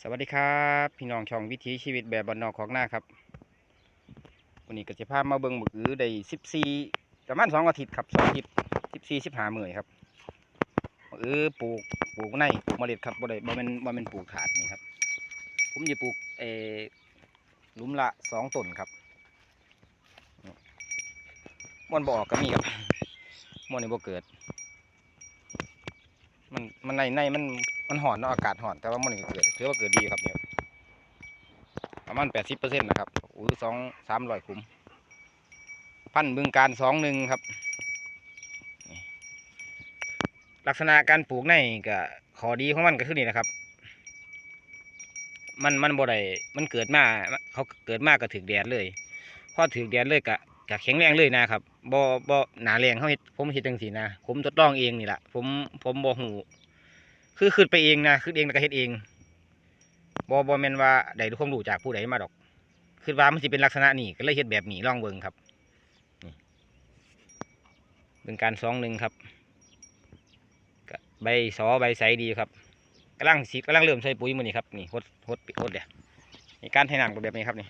สวัสดีครับ พี่น้องช่องวิถีชีวิตแบบบ้านนอกของหน้าครับวันนี้ก็จะพามาเบิ่งหมึกอือได้สิบสี่ประมาณสองอาทิตย์ครับสองอาทิตย์สิบสี่สิบห้ามื่นครับหมึกอือปลูกปลูกในปลูกเมล็ดครับบ่ได้บ่เป็นบ่เป็นปลูกถาดนี่ครับ ผมจะปลูกเอลุมละสองต้นครับม่วนบ่ออกก็มีครับม่วนนี่บ่เกิด มันมันในในมันมันหอนเนาะอากาศหอนแต่ว่ามันเกิดถือว่าเกิดดีครับเนี่ยครับประมาณแปดสิบเปอร์เซ็นต์นะครับอู้สองสามร้อยคุ้มพันธุ์บึงการสองหนึ่งครับ ลักษณะการปลูกในก็ขอดีของมันก็คือนี่นะครับ มันมันบ่ได้มันเกิดมาเขาเกิดมากก็ถึกแดดเลย พอถึกแดดเลยก็ ก็แข็งแรงเลยนะครับบ่บ่หนาแรงเขาเฮ็ดผมเฮ็ดจังซี่นะผมทดลองเองนี่แหละผมผมบ่ฮู้คือคิดไปเองนะคิดเองแล้วก็เฮ็ดเองบ่บ่แมนว่าได้ความรู้จากผู้ใดมาดอกคิดว่ามันสิเป็นลักษณะนี้ก็เลยเฮ็ดแบบนี้ลองเบิ่งครับนี่เป็นการสองหนึ่งครับใบสอใบใสดีครับกำลังสิกำลังเริ่มใส่ปุ๋ยมื้อนี้ครับนี่หดหดปิดหดเดี๋ยวนี่การให้น้ำก็แบบนี้ครับนี่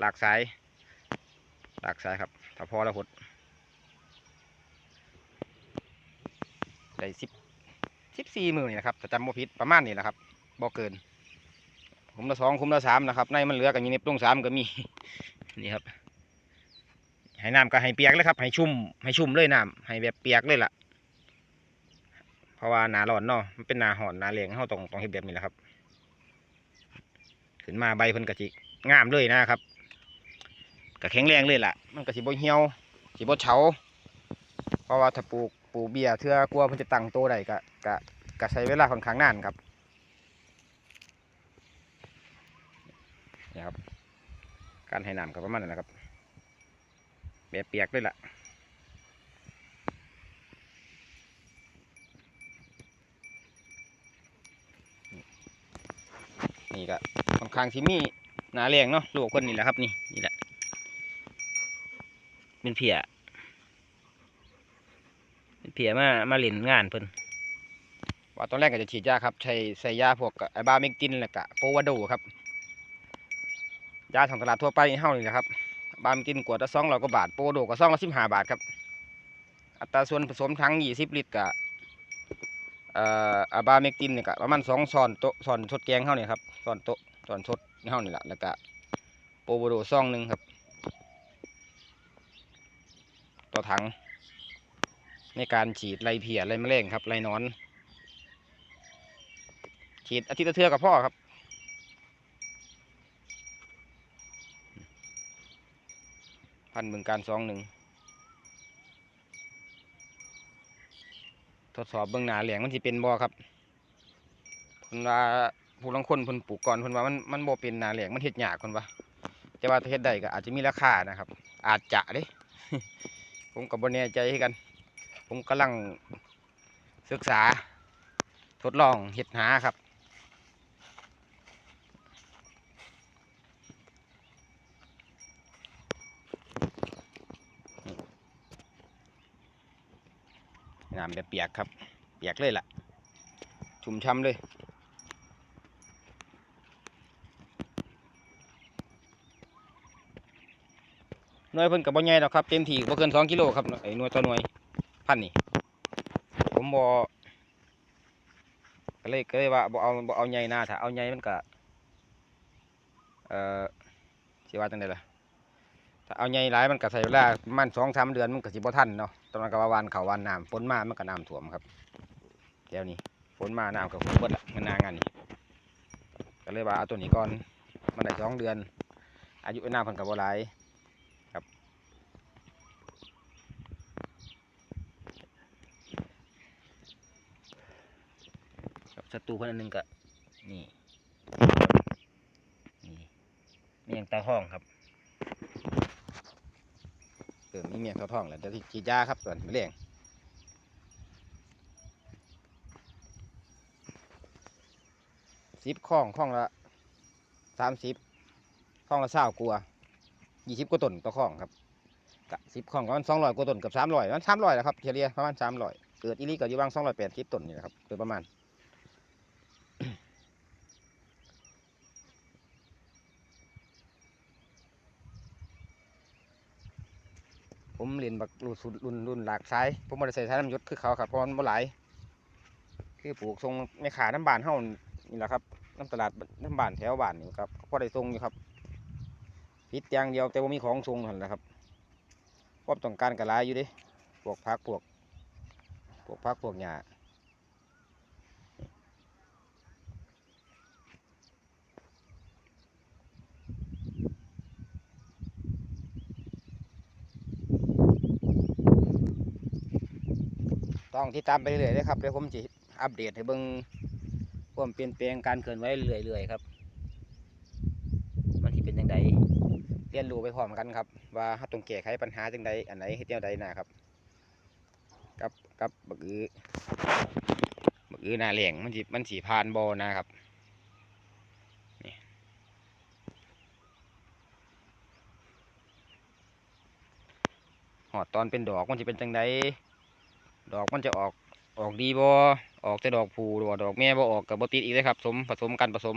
หลากสายหลากสายครับ ถ้าพอแล้วหดได้สิบสิบสี่มือนี่นะครับถ้าจำบ่ผิดประมาณนี้แหละครับบ่เกิน คุมละสองคุมละสามนะครับในมันเหลือกันอยู่ในปรุงสามก็มีนี่ครับให้น้ำก็ให้เปียกเลยครับให้ชุ่มให้ชุ่มเลยน้ำให้แบบเปียกเลยล่ะเพราะว่าหนาร้อนเนาะมันเป็นหนาหอนหนาแรงเข้าต้องต้องเฮ็ดแบบนี้แหละครับ ขึ้นมาใบเพิ่นกะจิงามเลยนะครับ ก็แข็งแรงเลยล่ะ มันก็สิบ่เหี่ยวสิบ่เฉาเพราะว่าถ้าปลูกปลูกเบียร์เทื่อกลัวมันจะตั้งโตได้ก็ก็ก็ใช้เวลาค่อนข้างนานครับนี่ครับ การให้น้ำก็ประมาณนั้นะครับแบบเปียกเลยล่ะนี่ก็ค่อนข้างที่มีหนาแรงเนาะลูกคนนี่แหละครับนี่นี่แหละ เป็นเพียเป็นเพียมามาเล่นงานเพิ่นว่าตอนแรกก็จะฉีดยาครับ ใช้ใส่ยาพวกไอบาเมกตินแล้วก็โปวาโดครับ ยาของตลาดทั่วไปเฮานี่แหละครับ บาเมกตินกวดละสองร้อยกว่าบาท โปวาโดก็สองละสิบห้าบาทครับ อัตราส่วนผสมทั้งยี่สิบลิตรกับเอ่อบาเมกตินเนี่ยก็ประมาณสองช้อนโต๊ะช้อนชดแกงเฮานี่ครับช้อนโต๊ะช้อนชดเฮานี่แหละแล้วก็โปวาโดซองหนึ่งครับ ต่อถัง ในการฉีดไล่เพียไล่แมลงครับไล่หนอน ฉีดอาทิตย์ละเทือกับพ่อครับพันธุ์บึงการสองหนึ่งทดสอบเบื้องหนาแหลงมันสิเป็นบ่ครับเพิ่นว่าผู้ลังคนเพิ่นปลูกก่อนเพิ่นว่ามันมันบ่เป็นหนาแหลงมันเฮ็ดหยากเพิ่นว่าแต่ว่าเฮ็ดได้ก็อาจจะมีราคานะครับ อาจจะเด้ ผมก็บ่แน่ใจคือกัน ผมกำลังศึกษา ทดลองเฮ็ดหาครับ น้ำแบบเปียกครับ เปียกเลยล่ะ ชุ่มช่ำเลย น่วยเพิ่นกับบ่ใหญ่ดอกครับเต็มที่บ่เกินสองกิโลครับไอ้หน่วยต่อหน่วยพันนี่ผมบ่ก็เลยก็เลยว่าบ่เอาบ่เอาใหญ่นะถ้าเอาใหญ่มันก็เอ่อสิว่าจังไดล่ะถ้าเอาใหญ่หลายมันก็ใช้เวลาประมาณสองสามเดือนมันก็สิบ่ทันเนาะตอนนั้นก็ว่าวานเขาววานน้ำฝนมามันก็น้ำท่วมครับเดี๋ยวนี้ฝนมาน้ำก็ท่วมเบิดละมันนางานนี่ก็เลยว่าเอาตัวนี้ก่อนมันได้สองเดือน อายุน้ำเพิ่นก็บ่หลาย ศัตรูคนอันหนึงก็นี่นี่เมียงตาห้องครับเติมนี่เมียงตาท้องแหละเดี๋ยวที่ฉีดยาครับส่วนมะเร็งสิบข้องข้องละสามสิบข้องละเศร้ากลัวยี่สิบกว่าต้นต่อข้องครับกะสิบข้องประมาณสองร้อยกว่าต้นกับสามร้อยมันสามร้อยแหละครับเฉลี่ยประมาณสามร้อยเกิดอีลีก็อยู่บางสองร้อยแปดสิบต้นนี่แหละครับโดยประมาณ ผมเรียนบักรุ่นสุดรุ่นรุ่นหลากสายผมมาใส่สายน้ำยศคือเขาครับเพราะมันบ่หลายคือปลูกทรงไม่ขาน้ำบานเฮานี่แหละครับน้ำตลาดน้ำบานแถวบานนี่ครับพอได้ทรงอยู่ครับพิษอย่างเดียวแต่ว่ามีของทรงหันนแหละครับความต้องการกระลายอยู่ดิพวกพักพวกพวกพักพวกหญ้า ต้องติดตามไปเรื่อยๆเลยครับเดี๋ยวผมจะอัปเดตให้เบิ่งความเปลี่ยนแปลงการเคลื่อนไหวเรื่อยๆครับ มันที่เป็นยังไงเรียนรู้ไปพร้อมกันครับ ว่าเราต้องแก้ไขปัญหาจังใดอันไหนเฮ็ดแนวใดนะครับกับกับบักอือบักอือหน้าแหลงมันสิมันสีพานบอนะครับนี่หอดตอนเป็นดอกมันจะเป็นจังใด ดอกมันจะออกออกดีบอออกแต่ดอกผูหรือว่าดอกแม่บ่ออกกับบติดอีกเลยครับสมผสมกันผสม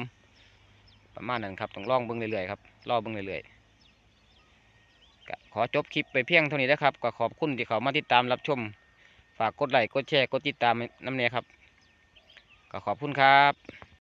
ประมาณนั้นครับต้องลองเบิ้งเรื่อยๆครับล่อเบิ้งเรื่อยๆขอจบคลิปไปเพียงเท่านี้นะครับก็ขอบคุณที่เขามาติดตามรับชม ฝากกดไลค์กดแชร์กดติดตามน้ำเนียครับก็ขอบคุณครับ